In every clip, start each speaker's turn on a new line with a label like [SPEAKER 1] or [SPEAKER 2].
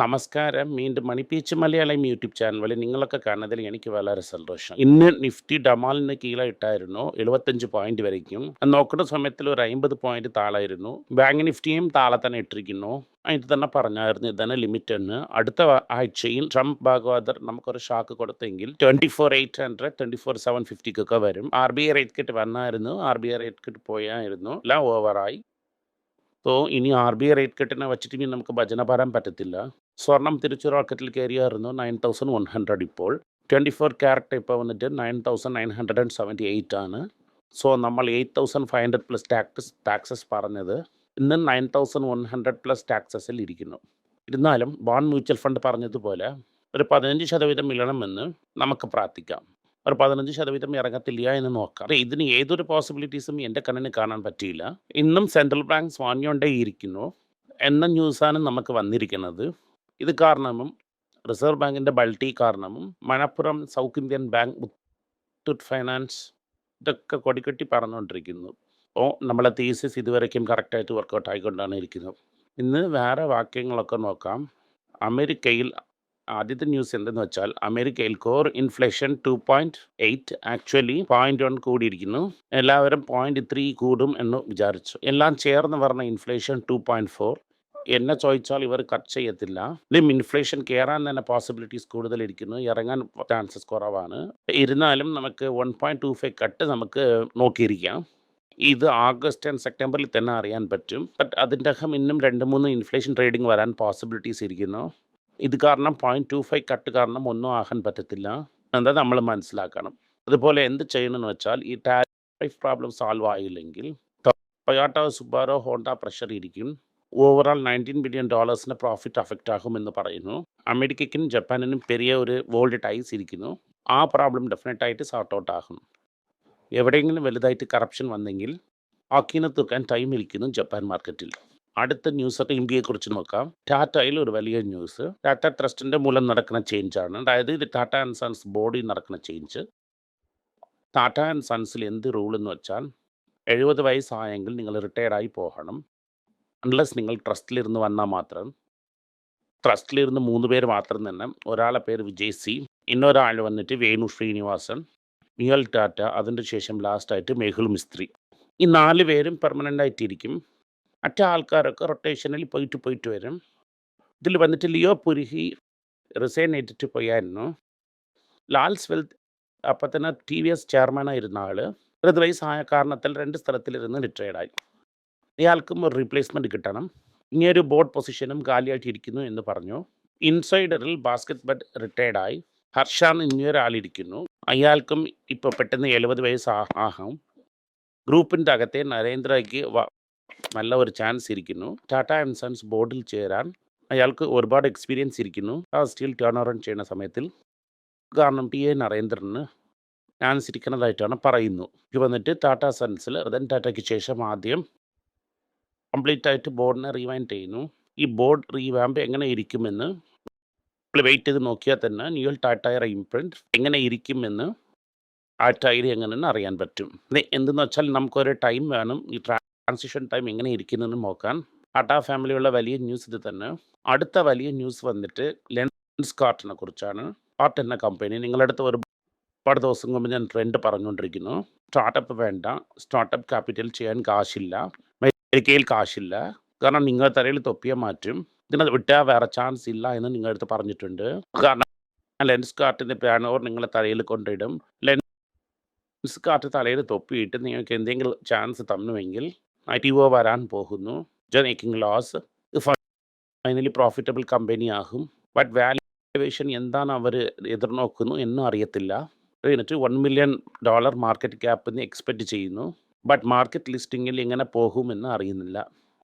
[SPEAKER 1] നമസ്കാരം. വീണ്ടും H Malayalam YouTube channel നിങ്ങളൊക്കെ കാണുന്നതിൽ എനിക്ക് വളരെ സന്തോഷം. ഇന്ന് നിഫ്റ്റി ഡമാലിന് കീഴായിട്ടായിരുന്നു എഴുപത്തഞ്ച് പോയിന്റ് വരയ്ക്കും. നോക്കുന്ന സമയത്തിൽ ഒരു അമ്പത് പോയിന്റ് താളായിരുന്നു. ബാങ്ക് നിഫ്റ്റിയും താളെ തന്നെ ഇട്ടിരിക്കുന്നു. ഇത് തന്നെ പറഞ്ഞായിരുന്നു ഇതാണ് ലിമിറ്റ് എന്ന്. അടുത്ത ആഴ്ചയിൽ ട്രംപ് ഭാഗവതർ നമുക്കൊരു shock കൊടുത്തെങ്കിൽ twenty four eight hundred twenty four seven ഫിഫ്റ്റിക്കൊക്കെ വരും. ആർ ബി ഐ റേറ്റ് കിട്ട് വന്നായിരുന്നു. ആർ ബി ഐ റേറ്റ് കിട്ട് പോയായിരുന്നു. എല്ലാം ഓവറായി സോ ഇനി ആർ ബി ഐ റേറ്റ് കട്ടിനെ വെച്ചിട്ട് ഇനി നമുക്ക് ഭജന പറയാൻ പറ്റത്തില്ല. സ്വർണം തിരിച്ചു റോക്കറ്റിൽ കയറിയായിരുന്നു നയൻ തൗസൻഡ് വൺ ഹൺഡ്രഡ് ഇപ്പോൾ. ട്വന്റി ഫോർ ക്യാരറ്റ് ഇപ്പോൾ വന്നിട്ട് nine thousand nine hundred and seventy eight ആണ്. സോ നമ്മൾ eight thousand five hundred plus tax taxes പറഞ്ഞത് ഇന്ന് nine thousand one hundred plus ടാക്സസിൽ ഇരിക്കുന്നു. ഇരുന്നാലും ബോണ്ട് മ്യൂച്വൽ ഫണ്ട് പറഞ്ഞതുപോലെ ഒരു പതിനഞ്ച് ശതവീതം ഇളണമെന്ന് നമുക്ക് പ്രാർത്ഥിക്കാം. ഒരു പതിനഞ്ച് ശതവീതം ഇറങ്ങത്തില്ല എന്ന് നോക്കാം. ഇതിന് ഏതൊരു പോസിബിലിറ്റീസും എന്റെ കണ്ണിന് കാണാൻ പറ്റിയില്ല. ഇന്നും സെൻട്രൽ ബാങ്ക് വാങ്ങിക്കൊണ്ടേ ഇരിക്കുന്നു. എന്ന ന്യൂസാണ് നമുക്ക് വന്നിരിക്കുന്നത്. ഇത് കാരണമും റിസർവ് ബാങ്കിന്റെ ബൾട്ടി കാരണമും Manappuram South Indian bank Muthoot finance ഇതൊക്കെ കൊടിക്കെട്ടി പറഞ്ഞുകൊണ്ടിരിക്കുന്നു ഓ നമ്മളെ തീസിസ് ഇതുവരയ്ക്കും കറക്റ്റായിട്ട് വർക്കൗട്ട് ആയിക്കൊണ്ടാണ് ഇരിക്കുന്നത്. ഇന്ന് വേറെ വാക്യങ്ങളൊക്കെ നോക്കാം. അമേരിക്കയിൽ ആദ്യത്തെ ന്യൂസ് എന്തെന്ന് വെച്ചാൽ അമേരിക്കയിൽ core inflation two point eight actually point one കൂടിയിരിക്കുന്നു. എല്ലാവരും പോയിന്റ് ത്രീ കൂടും എന്ന് വിചാരിച്ചു. എല്ലാം ചേർന്ന് പറഞ്ഞ ഇൻഫ്ലേഷൻ ടു പോയിന്റ് ഫോർ എന്നെ ചോദിച്ചാൽ ഇവർ കട്ട് ചെയ്യത്തില്ല. ഇതും ഇൻഫ്ലേഷൻ കയറാൻ തന്നെ പോസിബിലിറ്റീസ് കൂടുതലിരിക്കുന്നു. ഇറങ്ങാൻ ചാൻസസ് കുറവാണ്. ഇരുന്നാലും നമുക്ക് one point two five cut നമുക്ക് നോക്കിയിരിക്കാം. ഇത് ആഗസ്റ്റ് ആൻഡ് സെപ്റ്റംബറിൽ തന്നെ അറിയാൻ പറ്റും. ബട്ട് അതിന്റെ അകം ഇന്നും രണ്ട് മൂന്ന് ഇൻഫ്ലേഷൻ ട്രേഡിംഗ് വരാൻ പോസിബിലിറ്റീസ് ഇരിക്കുന്നു. ഇത് കാരണം പോയിന്റ് ടു ഫൈവ് കട്ട് കാരണം ഒന്നും ആകാൻ പറ്റത്തില്ല. എന്താ നമ്മൾ മനസ്സിലാക്കണം. അതുപോലെ എന്ത് ചെയ്യണമെന്ന് വെച്ചാൽ ഈ ടാരിഫ് പ്രോബ്ലം സോൾവ് ആയില്ലെങ്കിൽ ടൊയോട്ട സുബാറോ ഹോണ്ട പ്രഷർ ഇരിക്കും. ഓവറോൾ നയന്റീൻ ബില്യൺ ഡോളേഴ്സിന്റെ പ്രോഫിറ്റ് അഫക്റ്റ് ആകുമെന്ന് പറയുന്നു. അമേരിക്കയ്ക്കും ജപ്പാനിനും പെരിയ ഒരു വേൾഡ് ടൈസ് ഇരിക്കുന്നു. ആ പ്രോബ്ലം ഡെഫിനറ്റായിട്ട് സോർട്ട് ഔട്ട് ആകും. എവിടെയെങ്കിലും വലുതായിട്ട് കറപ്ഷൻ വന്നെങ്കിൽ ആക്കിനെ തൂക്കാൻ ടൈം ഇരിക്കുന്നു ജപ്പാൻ മാർക്കറ്റിൽ അടുത്ത ന്യൂസൊക്കെ ഇന്ത്യയെ കുറിച്ച് നോക്കാം. ടാറ്റയിൽ ഒരു വലിയ ന്യൂസ് ടാറ്റ ട്രസ്റ്റിന്റെ മൂലം നടക്കുന്ന ചേഞ്ച് ആണ്. അതായത് ഇത് ടാറ്റ ആൻഡ് സൺസ് ബോർഡിൽ നടക്കുന്ന ചേഞ്ച് ടാറ്റ ആൻഡ് സൺസിൽ എന്ത് റൂൾ എന്ന് വെച്ചാൽ എഴുപത് വയസ്സായെങ്കിൽ നിങ്ങൾ റിട്ടയർഡായി പോകണം. അൺലെസ് നിങ്ങൾ ട്രസ്റ്റിലിരുന്ന് വന്നാൽ മാത്രം. ട്രസ്റ്റിലിരുന്ന് മൂന്ന് പേര് മാത്രം തന്നെ. ഒരാളെ പേര് വിജയ് സി. ഇന്നൊരാൾ വന്നിട്ട് വേണു ശ്രീനിവാസൻ മിയൽ ടാറ്റ അതിന്റെ ശേഷം ലാസ്റ്റായിട്ട് മെഹുൽ മിസ്ത്രി. ഈ നാല് പേരും പെർമനന്റ് ആയിട്ടിരിക്കും. മറ്റേ ആൾക്കാരൊക്കെ റൊട്ടേഷനിൽ പോയിട്ട് പോയിട്ട് വരും. ഇതിൽ വന്നിട്ട് ലിയോ പുരുഹി റിസൈൻ ചെയ്തിട്ട് പോയായിരുന്നു. ലാൽസ് വെൽത്ത് അപ്പം തന്നെ ടി വി എസ് ചെയർമാനായിരുന്ന ആൾ ഒരു വയസ്സായ കാരണത്തിൽ രണ്ട് സ്ഥലത്തിലിരുന്ന് റിട്ടയർഡായി ഇയാൾക്കും ഒരു റീപ്ലേസ്മെന്റ് കിട്ടണം ഇങ്ങനൊരു ബോർഡ് പൊസിഷനും കാലിയായിട്ട് ഇരിക്കുന്നു എന്ന് പറഞ്ഞു. ഇൻസൈഡറിൽ ബാസ്കറ്റ് ബഡ് റിട്ടയർഡായി ഹർഷാൻ ഇനിയൊരാളിരിക്കുന്നു അയാൾക്കും ഇപ്പോൾ പെട്ടെന്ന് എഴുപത് വയസ്സ് ആഹാം ഗ്രൂപ്പിന്റെ അകത്തെ നരേന്ദ്രയ്ക്ക് നല്ല ഒരു ചാൻസ് ഇരിക്കുന്നു. ടാറ്റ ആൻഡ് സൺസ് ബോർഡിൽ ചേരാൻ അയാൾക്ക് ഒരുപാട് എക്സ്പീരിയൻസ് ഇരിക്കുന്നു. ആ സ്റ്റീൽ ടേൺ ഓറൺ ചെയ്യുന്ന സമയത്തിൽ. കാരണം പി എ നരേന്ദ്രന് ചാൻസ് ഇരിക്കുന്നതായിട്ടാണ് പറയുന്നു. വന്നിട്ട് ടാറ്റ സൺസിൽ റതൻ ടാറ്റയ്ക്ക് ശേഷം ആദ്യം കംപ്ലീറ്റ് ആയിട്ട് ബോർഡിനെ റീവൈൻഡ് ചെയ്യുന്നു. ഈ ബോർഡ് റീവാമ്പ് എങ്ങനെ ഇരിക്കുമെന്ന് നമ്മൾ വെയിറ്റ് ചെയ്ത് നോക്കിയാൽ തന്നെ ന്യൂൽ ടാറ്റയർ ഇംപ്രിന്റ് എങ്ങനെ ഇരിക്കുമെന്ന് ആ ടയർ എങ്ങനെയെന്ന് അറിയാൻ പറ്റും. എന്തെന്ന് വെച്ചാൽ നമുക്കൊരു ടൈം വേണം. ഈ ട്രാൻസിഷൻ ടൈം എങ്ങനെ ഇരിക്കുന്നതെന്ന് നോക്കാൻ. ടാറ്റ ഫാമിലിയുള്ള വലിയ ന്യൂസ് ഇത് തന്നെ. അടുത്ത വലിയ ന്യൂസ് വന്നിട്ട് ലെൻസ് കാർട്ടിനെ കുറിച്ചാണ്. കാർട്ട് എന്ന കമ്പനി നിങ്ങളുടെ അടുത്ത് ഒരുപാട് ദിവസം മുമ്പ് ഞാൻ ട്രെൻഡ് പറഞ്ഞുകൊണ്ടിരിക്കുന്നു. സ്റ്റാർട്ടപ്പ് വേണ്ട. സ്റ്റാർട്ടപ്പ് ക്യാപിറ്റൽ ചെയ്യാൻ കാശില്ല. അമേരിക്കയിൽ കാശില്ല. കാരണം നിങ്ങൾ തലയിൽ തൊപ്പിയെ മാറ്റും. ഇതിനെ വിട്ടാൽ വേറെ ചാൻസ് ഇല്ല എന്ന് നിങ്ങളുടെ അടുത്ത് പറഞ്ഞിട്ടുണ്ട്. കാരണം ലെൻസ് കാർട്ടിന്റെ പാനോർ നിങ്ങളെ തലയിൽ കൊണ്ടിടും. ലെൻസ് കാർട്ട് തലയിൽ തൊപ്പിയിട്ട് നിങ്ങൾക്ക് എന്തെങ്കിലും ചാൻസ് തന്നുവെങ്കിൽ ഐ ടി ഒ വരാൻ പോകുന്നു making loss finally profitable company ആകും. ബട്ട് വാല്യുവേഷൻ എന്താണ് അവർ എതിർനോക്കുന്നു എന്നും അറിയത്തില്ല. എന്നിട്ട് one million dollar market cap expect ചെയ്യുന്നു. ബട്ട് മാർക്കറ്റ് ലിസ്റ്റിങ്ങിൽ എങ്ങനെ പോകുമെന്ന് അറിയുന്നില്ല.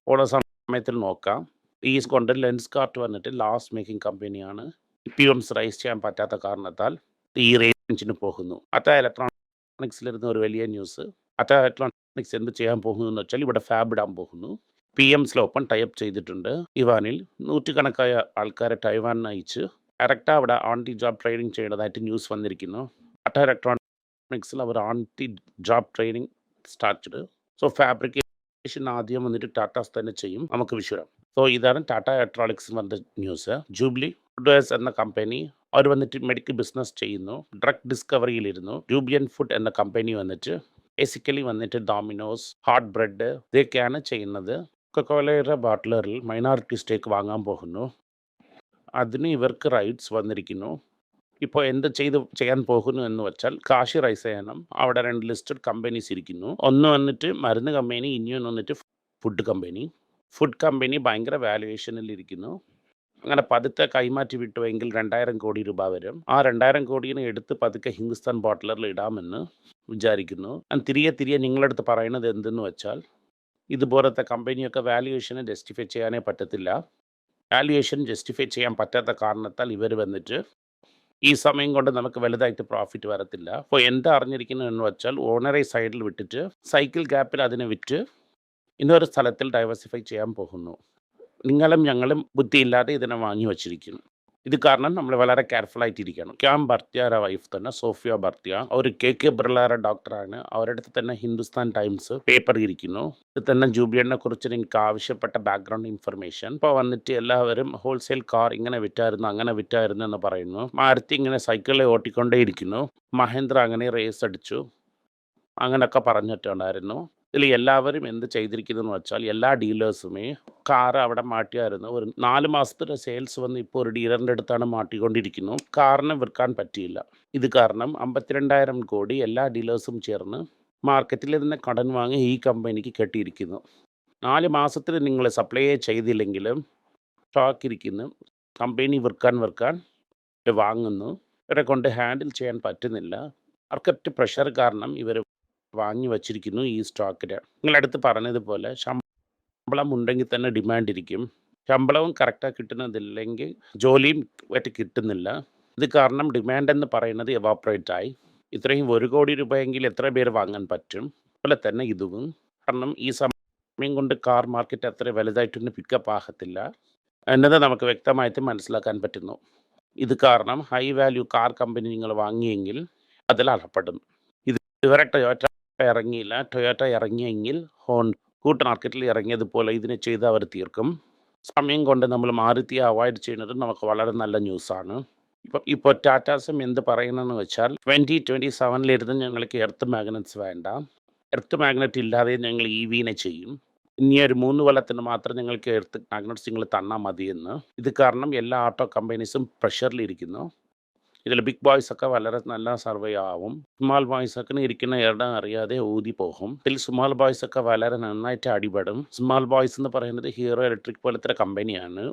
[SPEAKER 1] ഓരോ സമയത്തിൽ നോക്കാം. ഈ കൊണ്ട് ലെൻസ് കാർട്ട് വന്നിട്ട് ലാസ്റ്റ് മേക്കിംഗ് കമ്പനിയാണ് പി റൈസ് ചെയ്യാൻ പറ്റാത്ത കാരണത്താൽ ഈ റേഞ്ചിന് പോകുന്നു. അത്ത ഇലക്ട്രോണിക്സിലിരുന്ന ഒരു വലിയ ന്യൂസ് അത്ത ഇലക്ട്രോണിക്സ് എന്ത് ചെയ്യാൻ പോകുന്നു എന്ന് വെച്ചാൽ ഇവിടെ ഫാബ് ഇടാൻ പോകുന്നു. പി എംസിൽ ഓപ്പൺ ടൈപ്പ് ചെയ്തിട്ടുണ്ട്. ഇവാനിൽ നൂറ്റുകണക്കായ ആൾക്കാരെ ടൈവാൻ അയച്ച് ഡയറക്റ്റ് അവിടെ ഓൺ ദി ജോബ് ട്രെയിനിങ് ചെയ്യേണ്ടതായിട്ട് ന്യൂസ് വന്നിരിക്കുന്നു അട്ട ഇലക്ട്രോണിക്സിൽ അവർ on the job training start so fabrication ആദ്യം വന്നിട്ട് ടാറ്റാസ് തന്നെ ചെയ്യും. നമുക്ക് വിശ്വരം. സോ ഇതാണ് ടാറ്റ ഇലക്ട്രോണിക്സ് വന്ന ന്യൂസ് ജൂബിലി ഫുഡ്വേഴ്സ് എന്ന കമ്പനി അവർ വന്നിട്ട് മെഡിക്കൽ ബിസിനസ് ചെയ്യുന്നു. ഡ്രഗ് ഡിസ്കവറിയിലിരുന്നു ജൂബിയൻ ഫുഡ് എന്ന കമ്പനി വന്നിട്ട് ബേസിക്കലി വന്നിട്ട് ഡോമിനോസ് ഹാർഡ് ബ്രെഡ് ഇതൊക്കെയാണ് ചെയ്യുന്നത്. കൊക്കോലയുടെ ബാട്ട്ലറിൽ മൈനോറിറ്റി സ്റ്റേക്ക് വാങ്ങാൻ പോകുന്നു. അതിന് ഇവർക്ക് റൈറ്റ്സ് വന്നിരിക്കുന്നു. ഇപ്പോൾ എന്ത് ചെയ്ത് ചെയ്യാൻ പോകുന്നു എന്ന് വെച്ചാൽ കാശി റൈസ് ചെയ്യണം അവിടെ രണ്ട് ലിസ്റ്റഡ് കമ്പനീസ് ഇരിക്കുന്നു. ഒന്ന് വന്നിട്ട് മരുന്ന് കമ്പനി ഇനിയൊന്ന് വന്നിട്ട് ഫുഡ് കമ്പനി. ഫുഡ് കമ്പനി ഭയങ്കര വാലുവേഷനിൽ ഇരിക്കുന്നു. അങ്ങനെ പതുക്കെ കൈമാറ്റി വിട്ടുവെങ്കിൽ രണ്ടായിരം കോടി രൂപ വരും. ആ രണ്ടായിരം കോടിയെ എടുത്ത് പതുക്കെ ഹിന്ദുസ്ഥാൻ ബോട്ടിലറിൽ ഇടാമെന്ന് വിചാരിക്കുന്നു. തിരികെ തിരികെ നിങ്ങളടുത്ത് പറയുന്നത് എന്തെന്ന് വെച്ചാൽ ഇതുപോലത്തെ കമ്പനിയൊക്കെ വാല്യുവേഷനെ ജസ്റ്റിഫൈ ചെയ്യാനേ പറ്റത്തില്ല. വാല്യുവേഷൻ ജസ്റ്റിഫൈ ചെയ്യാൻ പറ്റാത്ത കാരണത്താൽ ഇവർ വന്നിട്ട് ഈ സമയം കൊണ്ട് നമുക്ക് വലുതായിട്ട് പ്രോഫിറ്റ് വരത്തില്ല. അപ്പോൾ എന്താ അറിഞ്ഞിരിക്കുന്നത് എന്ന് വെച്ചാൽ ഓണറെ സൈഡിൽ വിട്ടിട്ട് സൈക്കിൾ ഗ്യാപ്പിൽ അതിനെ വിറ്റ് ഇന്നൊരു സ്ഥലത്തിൽ ഡൈവേഴ്സിഫൈ ചെയ്യാൻ പോകുന്നു. നിങ്ങളും ഞങ്ങളും ബുദ്ധിയില്ലാതെ ഇതിനെ വാങ്ങി വച്ചിരിക്കുന്നു. ഇത് കാരണം നമ്മൾ വളരെ കെയർഫുൾ ആയിട്ടിരിക്കണം. ക്യാം ഭർത്തിയാര വൈഫ് തന്നെ സോഫിയ ഭർത്തിയ. അവർ കെ കെ ബിർളയുടെ ഡോക്ടറാണ് അവരുടെ അടുത്ത് തന്നെ ഹിന്ദുസ്ഥാൻ ടൈംസ് പേപ്പർ ഇരിക്കുന്നു. ഇത് തന്നെ ജൂബിലിനെ കുറിച്ച് എനിക്ക് ആവശ്യപ്പെട്ട ബാക്ക്ഗ്രൗണ്ട് ഇൻഫർമേഷൻ ഇപ്പോൾ വന്നിട്ട് എല്ലാവരും ഹോൾസെയിൽ കാർ ഇങ്ങനെ വിറ്റായിരുന്നു അങ്ങനെ വിറ്റായിരുന്നു എന്ന് പറയുന്നു. മാരുതി ഇങ്ങനെ സൈക്കിളിൽ ഓട്ടിക്കൊണ്ടേ ഇരിക്കുന്നു മഹേന്ദ്ര അങ്ങനെ റേസ് അടിച്ചു. അങ്ങനെയൊക്കെ പറഞ്ഞിട്ടുണ്ടായിരുന്നു. ഇതിൽ എല്ലാവരും എന്ത് ചെയ്തിരിക്കുന്നതെന്ന് വെച്ചാൽ എല്ലാ ഡീലേഴ്സുമേ കാർ അവിടെ മാറ്റിയായിരുന്നു. ഒരു നാല് മാസത്തിന്റെ സെയിൽസ് വന്ന് ഇപ്പോൾ ഒരു ഡീലറിന്റെ അടുത്താണ് മാറ്റിക്കൊണ്ടിരിക്കുന്നു. കാറിന് വിൽക്കാൻ പറ്റിയില്ല. ഇത് കാരണം അമ്പത്തിരണ്ടായിരം കോടി എല്ലാ ഡീലേഴ്സും ചേർന്ന് മാർക്കറ്റിൽ തന്നെ കടൻ വാങ്ങി ഈ കമ്പനിക്ക് കെട്ടിയിരിക്കുന്നു. നാല് മാസത്തിൽ നിങ്ങൾ സപ്ലൈ ചെയ്തില്ലെങ്കിലും സ്റ്റോക്ക് ഇരിക്കുന്നു. കമ്പനി വിൽക്കാൻ വിൽക്കാൻ വാങ്ങുന്നു. ഇവരെ കൊണ്ട് ഹാൻഡിൽ ചെയ്യാൻ പറ്റുന്നില്ല. മാർക്കറ്റ് പ്രഷർ കാരണം ഇവർ വാങ്ങി വച്ചിരിക്കുന്നു ഈ സ്റ്റോക്കിൽ നിങ്ങളടുത്ത് പറഞ്ഞതുപോലെ ശമ്പളം ഉണ്ടെങ്കിൽ തന്നെ ഡിമാൻഡ് ഇരിക്കും. ശമ്പളവും കറക്റ്റായി കിട്ടുന്നതില്ലെങ്കിൽ ജോലിയും ആയിട്ട് കിട്ടുന്നില്ല. ഇത് കാരണം ഡിമാൻഡ് എന്ന് പറയുന്നത് എവാപ്പറേറ്റ് ആയി. ഇത്രയും ഒരു കോടി രൂപയെങ്കിൽ എത്ര പേര് വാങ്ങാൻ പറ്റും? അതുപോലെ തന്നെ ഇതും. കാരണം ഈ സമയം കൊണ്ട് കാർ മാർക്കറ്റ് അത്ര വലുതായിട്ടൊന്നും പിക്കപ്പ് ആകത്തില്ല. എന്നത് നമുക്ക് വ്യക്തമായിട്ട് മനസ്സിലാക്കാൻ പറ്റുന്നു. ഇത് കാരണം ഹൈ വാല്യൂ കാർ കമ്പനി നിങ്ങൾ വാങ്ങിയെങ്കിൽ അതിൽ അർഹപ്പെടും ഇത് ഇതുവരെ ടൊയോറ്റ ഇറങ്ങിയില്ല. ടൊയോറ്റ ഇറങ്ങിയെങ്കിൽ ഹോൺ കൂട്ട് മാർക്കറ്റിൽ ഇറങ്ങിയതുപോലെ ഇതിനെ ചെയ്ത് അവർ തീർക്കും. സമയം കൊണ്ട് നമ്മൾ മാരുതിയെ അവോയ്ഡ് ചെയ്യുന്നത് നമുക്ക് വളരെ നല്ല ന്യൂസാണ് ഇപ്പം ഇപ്പോൾ ടാറ്റാസും എന്ത് പറയുന്നതെന്ന് വെച്ചാൽ ട്വന്റി ട്വന്റി സെവനിലിരുന്ന് ഞങ്ങൾക്ക് എർത്ത് മാഗ്നറ്റ്സ് വേണ്ട. എർത്ത് മാഗ്നറ്റ് ഇല്ലാതെ ഞങ്ങൾ ഇ വിനെ ചെയ്യും. ഇനി ഒരു മൂന്ന് കൊല്ലത്തിന് മാത്രം ഞങ്ങൾക്ക് എർത്ത് മാഗ്നറ്റ്സ് നിങ്ങൾ തന്നാൽ മതിയെന്ന്. ഇത് കാരണം എല്ലാ ഓട്ടോ കമ്പനീസും പ്രഷറിലിരിക്കുന്നു ഇതിൽ ബിഗ് ബോയ്സ് ഒക്കെ വളരെ നല്ല സർവേ ആവും. സ്മാൾ ബോയ്സ് ഒക്കെ ഇരിക്കുന്ന ഇടം അറിയാതെ ഊതി പോകും. ഇതിൽ സ്മാൾ ബോയ്സ് ഒക്കെ വളരെ നന്നായിട്ട് അടിപെടും. സ്മാൾ ബോയ്സ് എന്ന് പറയുന്നത് ഹീറോ ഇലക്ട്രിക് പോലത്തെ കമ്പനിയാണ്.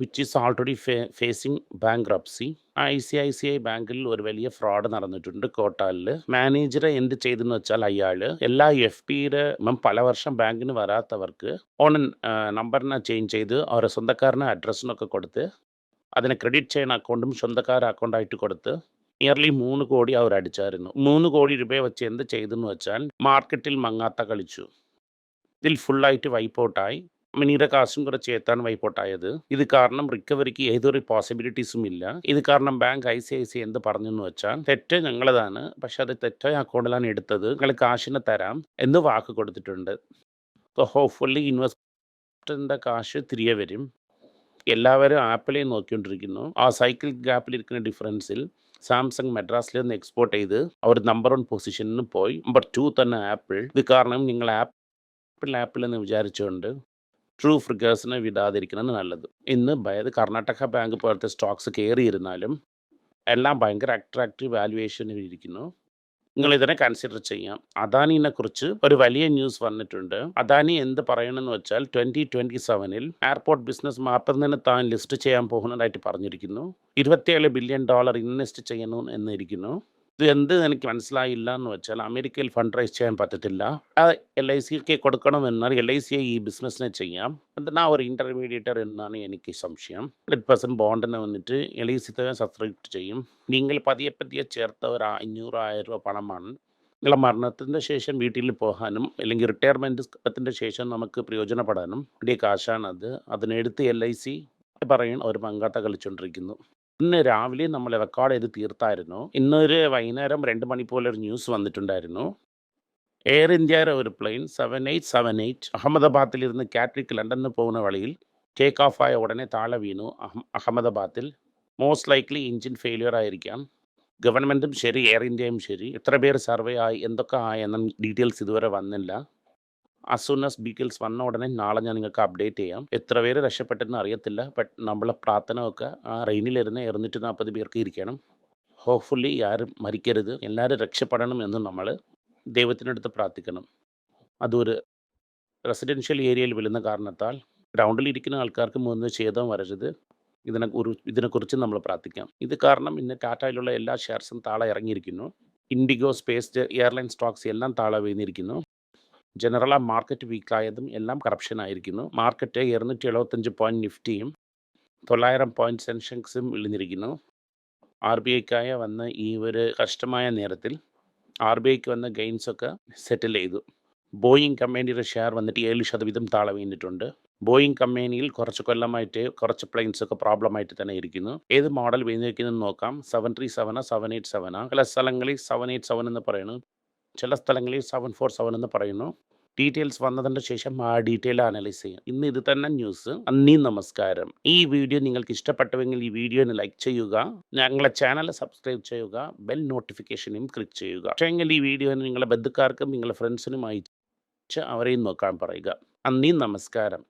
[SPEAKER 1] വിച്ച് ഈസ് ഓൾറെഡി ഫേ facing bankruptcy I C I C I ബാങ്കിൽ ഒരു വലിയ ഫ്രോഡ് നടന്നിട്ടുണ്ട് കോട്ടാലിൽ മാനേജറെ എന്ത് ചെയ്തെന്ന് വെച്ചാൽ അയാൾ എല്ലാ എഫ് പിയുടെ പല വർഷം ബാങ്കിന് വരാത്തവർക്ക് ഓൺ നമ്പറിനെ ചേഞ്ച് ചെയ്ത് അവരുടെ സ്വന്തക്കാരനെ അഡ്രസ്സിനൊക്കെ കൊടുത്ത് അതിനെ ക്രെഡിറ്റ് ചെയ്യുന്ന അക്കൗണ്ടും സ്വന്തക്കാർ അക്കൗണ്ടായിട്ട് കൊടുത്ത് നിയർലി മൂന്ന് കോടി അവർ അടിച്ചായിരുന്നു. മൂന്ന് കോടി രൂപയെ വെച്ച് എന്ത് ചെയ്തെന്ന് വെച്ചാൽ മാർക്കറ്റിൽ മങ്ങാത്ത കളിച്ചു. ഇതിൽ ഫുള്ളായിട്ട് വൈപ്പ് ഔട്ടായി മിനിയുടെ കാശും കൂടെ വൈപ്പ് ഔട്ടായത് ഇത് കാരണം റിക്കവറിക്ക് ഏതൊരു പോസിബിലിറ്റീസും ഇല്ല. ഇത് കാരണം bank I C I C എന്ത് പറഞ്ഞെന്ന് വെച്ചാൽ തെറ്റ് ഞങ്ങളതാണ് പക്ഷെ അത് തെറ്റായ അക്കൗണ്ടിലാണ് എടുത്തത്. നിങ്ങൾ കാശിനെ തരാം എന്ന് വാക്ക് കൊടുത്തിട്ടുണ്ട്. സോ ഹോപ്പ്ഫുള്ളി ഇൻവെസ്റ്ററിന്റെ കാശ് തിരികെ വരും. എല്ലാവരും ആപ്പിളെ നോക്കിക്കൊണ്ടിരിക്കുന്നു. ആ സൈക്കിൾ ഗ്യാപ്പിലിരിക്കുന്ന ഡിഫറൻസിൽ സാംസങ് മെഡ്രാസിൽ നിന്ന് എക്സ്പോർട്ട് ചെയ്ത് അവർ നമ്പർ വൺ പൊസിഷനിൽ പോയി. നമ്പർ ടു തന്നെ ആപ്പിൾ. ഇത് കാരണം നിങ്ങൾ ആപ്പിൾ ആപ്പിൾ എന്ന് വിചാരിച്ചുകൊണ്ട് ട്രൂ ഫ്രിഗേഴ്സിനെ വിടാതിരിക്കുന്നത് നല്ലത്. ഇന്ന് ഭയത് കർണാടക ബാങ്ക് പോലത്തെ സ്റ്റോക്സ് കയറിയിരുന്നാലും എല്ലാം ഭയങ്കര അട്രാക്റ്റീവ് വാല്യുവേഷനിൽ ഇരിക്കുന്നു. നിങ്ങൾ ഇതിനെ കൺസിഡർ ചെയ്യാം. അദാനിനെ കുറിച്ച് ഒരു വലിയ ന്യൂസ് വന്നിട്ടുണ്ട്. അദാനി എന്ത് പറയണമെന്ന് വെച്ചാൽ ട്വന്റി ട്വന്റി സെവനിൽ എയർപോർട്ട് ബിസിനസ് മാപ്പിൽ നിന്ന് താൻ ലിസ്റ്റ് ചെയ്യാൻ പോകുന്നതായിട്ട് പറഞ്ഞിരിക്കുന്നു. ഇരുപത്തിയേഴ് ബില്യൺ ഡോളർ ഇൻവെസ്റ്റ് ചെയ്യണം എന്നിരിക്കുന്നു. ഇത് എന്ത് എനിക്ക് മനസ്സിലായില്ല എന്ന് വെച്ചാൽ അമേരിക്കയിൽ ഫണ്ട് റൈസ് ചെയ്യാൻ പറ്റത്തില്ല. എൽ ഐ സിക്ക് കൊടുക്കണമെന്നാൽ എൽ ഐ സിയെ ഈ ബിസിനസ്സിനെ ചെയ്യാം. എന്തിനാ ഒരു ഇന്റർമീഡിയേറ്റർ എന്നാണ് എനിക്ക് സംശയം. ഹൺഡ്രഡ് പെർസെന്റ് ബോണ്ടിനെ വന്നിട്ട് എൽ ഐ സി സബ്സ്ക്രൈബ് ചെയ്യും. നിങ്ങൾ പതിയെ പതിയെ ചേർത്ത ഒരു അഞ്ഞൂറ് ആയിരം രൂപ പണമാണ്. നിങ്ങളെ മരണത്തിന്റെ ശേഷം വീട്ടിൽ പോകാനും അല്ലെങ്കിൽ റിട്ടയർമെന്റിന്റെ ശേഷം നമുക്ക് പ്രയോജനപ്പെടാനും വലിയ കാശാണത്. അതിനെടുത്ത് എൽ ഐ സി പറയും ഒരു പങ്കാത്ത കളിച്ചുകൊണ്ടിരിക്കുന്നു ഇന്ന് രാവിലെ നമ്മൾ റെക്കോർഡ് ചെയ്ത് തീർത്തായിരുന്നു. ഇന്നൊരു വൈകുന്നേരം രണ്ട് മണി പോലെ ഒരു ന്യൂസ് വന്നിട്ടുണ്ടായിരുന്നു. എയർ ഇന്ത്യയുടെ ഒരു plane seven eight seven eight അഹമ്മദാബാദിലിരുന്ന് കാറ്റ്രിക്ക് ലണ്ടനിൽ പോകുന്ന വഴിയിൽ ടേക്ക് ഓഫ് ആയ ഉടനെ താഴെ വീണു. അഹം- അഹമ്മദാബാദിൽ മോസ്റ്റ് ലൈക്ലി എഞ്ചിൻ ഫെയിലിയർ ആയിരിക്കാം. ഗവൺമെന്റും ശരി എയർ ഇന്ത്യയും ശരി. എത്ര പേർ സർവേ ആയി എന്തൊക്കെ ആയി എന്ന ഡീറ്റെയിൽസ് ഇതുവരെ വന്നില്ല. As ഡീറ്റെയിൽസ് വന്ന ഉടനെ നാളെ ഞാൻ നിങ്ങൾക്ക് അപ്ഡേറ്റ് ചെയ്യാം. എത്ര പേര് രക്ഷപ്പെട്ടെന്ന് അറിയത്തില്ല. ബട്ട് നമ്മളെ പ്രാർത്ഥന ഒക്കെ ആ റെയിനിലിരുന്ന് ഇരുന്നൂറ്റി നാൽപ്പത് പേർക്ക് ഇരിക്കണം. ഹോപ്പ്ഫുള്ളി ആരും മരിക്കരുത്. എല്ലാവരും രക്ഷപ്പെടണം എന്ന് നമ്മൾ ദൈവത്തിനടുത്ത് പ്രാർത്ഥിക്കണം. അതൊരു റെസിഡൻഷ്യൽ ഏരിയയിൽ വിളുന്ന കാരണത്താൽ ഗ്രൗണ്ടിൽ ഇരിക്കുന്ന ആൾക്കാർക്ക് മുന്ന് ഛേദം വരരുത്. ഇതിനെ ഒരു ഇതിനെക്കുറിച്ച് നമ്മൾ പ്രാർത്ഥിക്കാം. ഇത് കാരണം ഇന്ന് ടാറ്റയിലുള്ള എല്ലാ ഷെയർസും താളെ ഇറങ്ങിയിരിക്കുന്നു. ഇൻഡിഗോ സ്പേസ് എയർലൈൻ സ്റ്റോക്സ് എല്ലാം താളെ വീണിരിക്കുന്നു. ജനറൽ ആ മാർക്കറ്റ് വീക്കായതും എല്ലാം കറപ്ഷൻ ആയിരിക്കുന്നു മാർക്കറ്റ് ഇരുന്നൂറ്റി എഴുപത്തഞ്ച് പോയിന്റ് നിഫ്റ്റിയും തൊള്ളായിരം പോയിന്റ് സെൻഷൻസും വിളിഞ്ഞിരിക്കുന്നു ആർ ബി ഐക്കായ വന്ന ഈ ഒരു കഷ്ടമായ നേരത്തിൽ ആർ ബി ഐക്ക് വന്ന ഗെയിൻസൊക്കെ സെറ്റിൽ ചെയ്തു. ബോയിങ് കമ്പനിയുടെ ഷെയർ വന്നിട്ട് ഏഴ് ശതവീതം താഴെ വീണിട്ടുണ്ട്. ബോയിങ് കമ്പനിയിൽ കുറച്ച് കൊല്ലമായിട്ട് കുറച്ച് പ്ലെയിൻസ് ഒക്കെ പ്രോബ്ലം ആയിട്ട് തന്നെ ഇരിക്കുന്നു. ഏത് മോഡൽ വീണിരിക്കുന്നത് നോക്കാം. സെവൻ ത്രീ സെവനാ സെവൻ എയ്റ്റ് സെവനാ. ചില സ്ഥലങ്ങളിൽ സെവൻ എയ്റ്റ് സെവൻ എന്ന് പറയുന്നു ചില സ്ഥലങ്ങളിൽ സെവൻ ഫോർ സെവൻ എന്ന് പറയുന്നു. ഡീറ്റെയിൽസ് വന്നതിന് ശേഷം ആ ഡീറ്റെയിൽ അനലൈസ് ചെയ്യാം. ഇന്ന് ഇത് തന്നെ ന്യൂസ് നന്ദി നമസ്കാരം. ഈ വീഡിയോ നിങ്ങൾക്ക് ഇഷ്ടപ്പെട്ടുവെങ്കിൽ ഈ വീഡിയോ ലൈക്ക് ചെയ്യുക. ഞങ്ങളെ ചാനൽ സബ്സ്ക്രൈബ് ചെയ്യുക. ബെൽ നോട്ടിഫിക്കേഷനും ക്ലിക്ക് ചെയ്യുക. പക്ഷേങ്കിൽ ഈ വീഡിയോ നിങ്ങളുടെ ബന്ധുക്കാർക്കും നിങ്ങളുടെ ഫ്രണ്ട്സിനും അയച്ച് അവരെയും നോക്കാൻ പറയുക. നന്ദി നമസ്കാരം.